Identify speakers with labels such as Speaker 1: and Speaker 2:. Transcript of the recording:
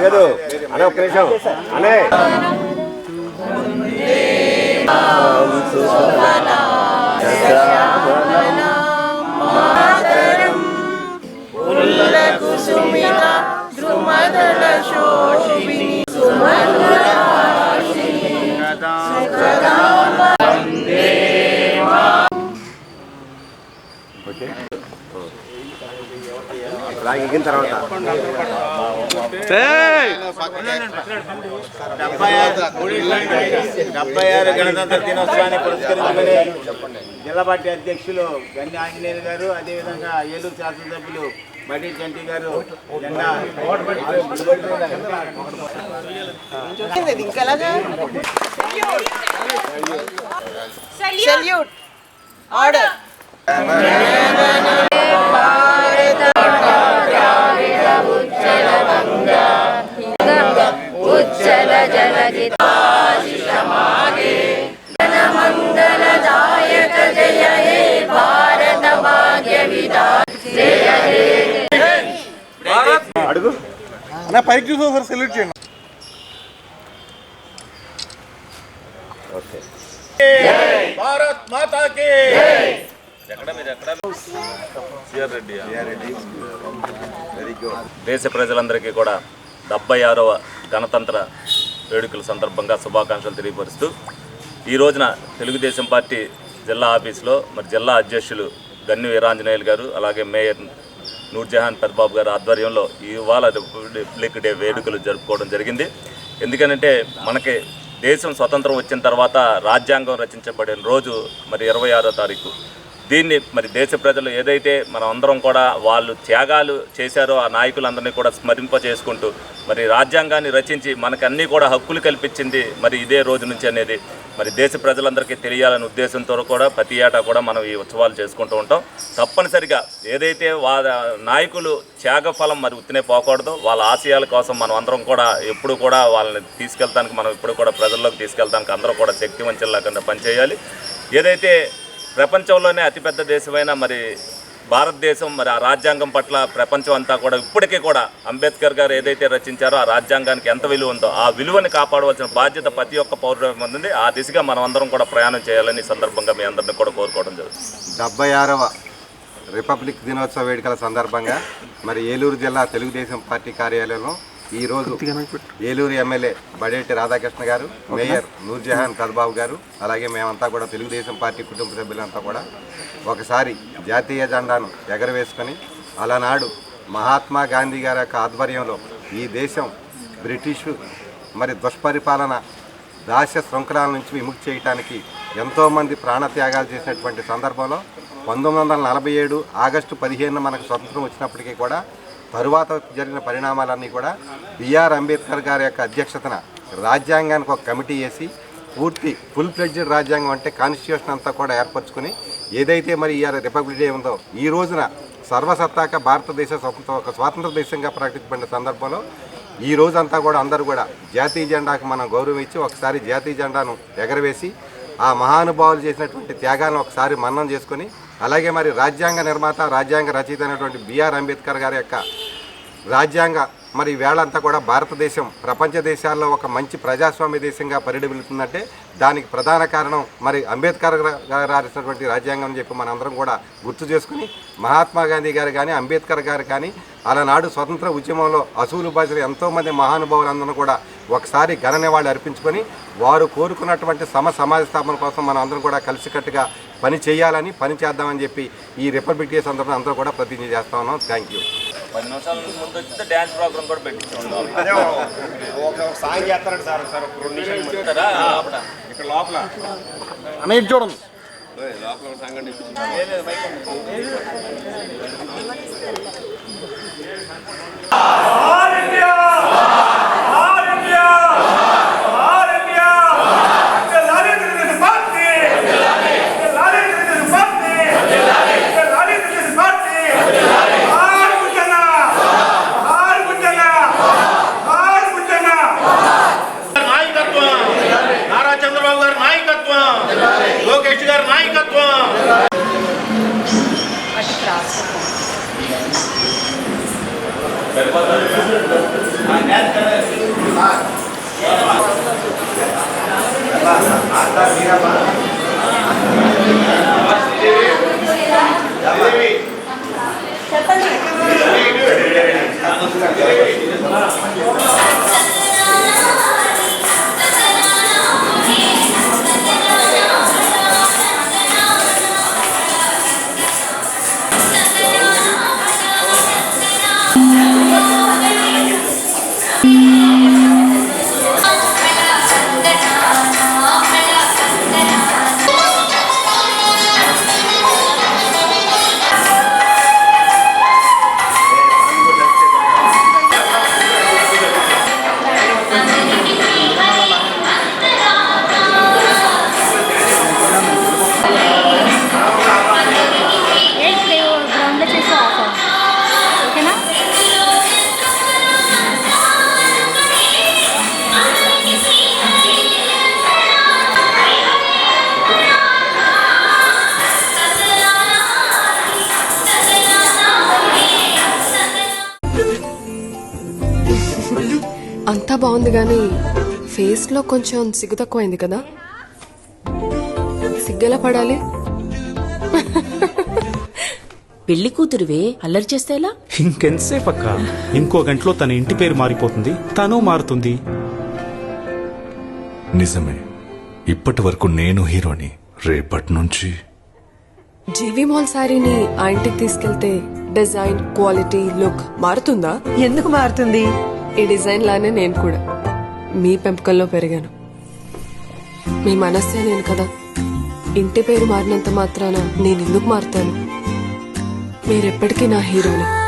Speaker 1: కలగదు అనే ఒక్క నిమిషం. అనే. ఓకే. రాగి ఎగిన తర్వాత.
Speaker 2: డెబ్బై ఆరు గణతంత్ర దినోత్సవాన్ని పురస్కరించుకొని జిల్లా పార్టీ అధ్యక్షులు గన్ని ఆంజనేయులు గారు అదేవిధంగా ఏలూరు శాసనసభ్యులు మడి చంటి గారు
Speaker 3: సెల్యూట్ ఆర్డర్
Speaker 4: పైకి చూసి ఒకసారి సెల్యూట్ చేయండి.
Speaker 2: భారత్ మాతాకి
Speaker 5: దేశ ప్రజలందరికీ కూడా డెబ్బై ఆరవ గణతంత్ర వేడుకల సందర్భంగా శుభాకాంక్షలు తెలియపరుస్తూ ఈ రోజున తెలుగుదేశం పార్టీ జిల్లా ఆఫీసులో మరి జిల్లా అధ్యక్షులు గన్ని వీరాంజనేయులు గారు అలాగే మేయర్ నూర్జహాన్ పెద్దబాబు గారు ఆధ్వర్యంలో ఇవాళ రిపబ్లిక్ డే వేడుకలు జరుపుకోవడం జరిగింది. ఎందుకనంటే మనకి దేశం స్వతంత్రం వచ్చిన తర్వాత రాజ్యాంగం రచించబడిన రోజు మరి ఇరవై ఆరో తారీఖు. దీన్ని మరి దేశ ప్రజలు ఏదైతే మనం అందరం కూడా వాళ్ళు త్యాగాలు చేశారో ఆ నాయకులందరినీ కూడా స్మరింప చేసుకుంటూ మరి రాజ్యాంగాన్ని రచించి మనకన్నీ కూడా హక్కులు కల్పించింది మరి ఇదే రోజు నుంచి అనేది మరి దేశ ప్రజలందరికీ తెలియాలనే ఉద్దేశంతో కూడా ప్రతి ఏటా కూడా మనం ఈ ఉత్సవాలు చేసుకుంటూ ఉంటాం. తప్పనిసరిగా ఏదైతే వాళ్ళ నాయకులు త్యాగ ఫలం మరి ఉత్తినే పోకూడదు. వాళ్ళ ఆశయాల కోసం మనం అందరం కూడా ఎప్పుడు కూడా వాళ్ళని తీసుకెళ్తానికి మనం ఇప్పుడు కూడా ప్రజల్లోకి తీసుకెళ్తానికి అందరూ కూడా శక్తి శక్తివంచంలాగా పనిచేయాలి. ఏదైతే ప్రపంచంలోనే అతిపెద్ద దేశమైన మరి భారతదేశం మరి ఆ రాజ్యాంగం పట్ల ప్రపంచం అంతా కూడా ఇప్పటికీ కూడా అంబేద్కర్ గారు ఏదైతే రచించారో ఆ రాజ్యాంగానికి ఎంత విలువ ఉందో ఆ విలువని కాపాడవలసిన బాధ్యత ప్రతి ఒక్క పౌరుడు ఉంది. ఆ దిశగా మనం అందరం కూడా ప్రయాణం చేయాలని సందర్భంగా మీ అందరిని కూడా కోరుకోవడం జరుగుతుంది.
Speaker 6: డెబ్బై ఆరవ రిపబ్లిక్ దినోత్సవ వేడుకల సందర్భంగా మరి ఏలూరు జిల్లా తెలుగుదేశం పార్టీ కార్యాలయంలో ఈరోజు ఏలూరు ఎమ్మెల్యే బడేటి రాధాకృష్ణ గారు మేయర్ నూర్జహాన్ కద్బాబు గారు అలాగే మేమంతా కూడా తెలుగుదేశం పార్టీ కుటుంబ సభ్యులంతా కూడా ఒకసారి జాతీయ జెండాను ఎగరవేసుకొని అలనాడు మహాత్మా గాంధీ గారి యొక్క ఆధ్వర్యంలో ఈ దేశం బ్రిటిషు మరి దుష్పరిపాలన దాస్య శృంఖలాల నుంచి విముక్తి చేయడానికి ఎంతోమంది ప్రాణత్యాగాలు చేసినటువంటి సందర్భంలో పంతొమ్మిది వందల నలభై ఏడు ఆగస్టు పదిహేను మనకు స్వతంత్రం వచ్చినప్పటికీ కూడా తరువాత జరిగిన పరిణామాలన్నీ కూడా బిఆర్ అంబేద్కర్ గారి యొక్క అధ్యక్షతన రాజ్యాంగానికి ఒక కమిటీ వేసి పూర్తి ఫుల్ ఫ్లెడ్జ్డ్ రాజ్యాంగం అంటే కాన్స్టిట్యూషన్ అంతా కూడా ఏర్పరచుకుని ఏదైతే మరి ఈ రిపబ్లిక్ డే ఉందో ఈ రోజున సర్వసత్తాక భారతదేశ ఒక స్వాతంత్ర దేశంగా ప్రకటించబడిన సందర్భంలో ఈ రోజంతా కూడా అందరూ కూడా జాతీయ జెండాకు మనం గౌరవం ఇచ్చి ఒకసారి జాతీయ జెండాను ఎగరవేసి ఆ మహానుభావులు చేసినటువంటి త్యాగాలను ఒకసారి మన్నం చేసుకొని అలాగే మరి రాజ్యాంగ నిర్మాత రాజ్యాంగ రచయిత అయినటువంటి బిఆర్ అంబేద్కర్ గారి యొక్క రాజ్యాంగ మరి వేళంతా కూడా భారతదేశం ప్రపంచ దేశాల్లో ఒక మంచి ప్రజాస్వామ్య దేశంగా పరిడమిల్లుతుందంటే దానికి ప్రధాన కారణం మరి అంబేద్కర్ గారు రాసినటువంటి రాజ్యాంగం అని చెప్పి మనందరం కూడా గుర్తు చేసుకుని మహాత్మా గాంధీ గారు కానీ అంబేద్కర్ గారు కానీ అలనాడు స్వతంత్ర ఉద్యమంలో అసూలు బాధ్యులు ఎంతోమంది మహానుభావులందరూ కూడా ఒకసారి ఘన నివాళి అర్పించుకొని వారు కోరుకున్నటువంటి సమ సమాజ స్థాపన కోసం మనం అందరం కూడా కలిసికట్టుగా పని చేయాలని పని చేద్దామని చెప్పి ఈ రిపబ్లిక్ డే సందర్భంగా అందరూ కూడా ప్రతిజ్ఞ చేస్తా ఉన్నాం. థ్యాంక్ యూ
Speaker 5: పది నిమిషాల ముందు వచ్చితే డ్యాన్స్ ప్రోగ్రామ్ కూడా పెట్టించాం
Speaker 1: సార్ సార్ రెండు నిమిషాలు ఇక్కడ లోపల.
Speaker 4: ఇటు చూడండి.
Speaker 1: లోపల ఒక సాంగ్
Speaker 2: आता मेरा
Speaker 7: बात
Speaker 8: అంతా బాగుంది కానీ ఫేస్లో కొంచెం సిగ్గు తక్కువైంది కదా. సిగ్గెలా పడాలి?
Speaker 7: పెళ్ళి కూతురువే అల్లరి చేస్తే ఎలా?
Speaker 9: ఇంకెంతసేపు అక్క? ఇంకో గంటలో తన ఇంటి పేరు మారిపోతుంది తను మారుతుంది.
Speaker 10: నిజమే. ఇప్పటి వరకు నేను హీరోని రేపటి నుంచి
Speaker 8: జీవి మాల్ శారీని ఆ ఇంటికి తీసుకెళ్తే డిజైన్ క్వాలిటీ లుక్ మారుతుందా?
Speaker 3: ఎందుకు మారుతుంది?
Speaker 8: ఈ డిజైన్ లానే నేను కూడా. మీ పెంపకంలో పెరిగాను. మీ మనస్సే నేను కదా. ఇంటి పేరు మారినంత మాత్రాన నేను ఎందుకు మారుతాను? మీరెప్పటికీ నా హీరోనే.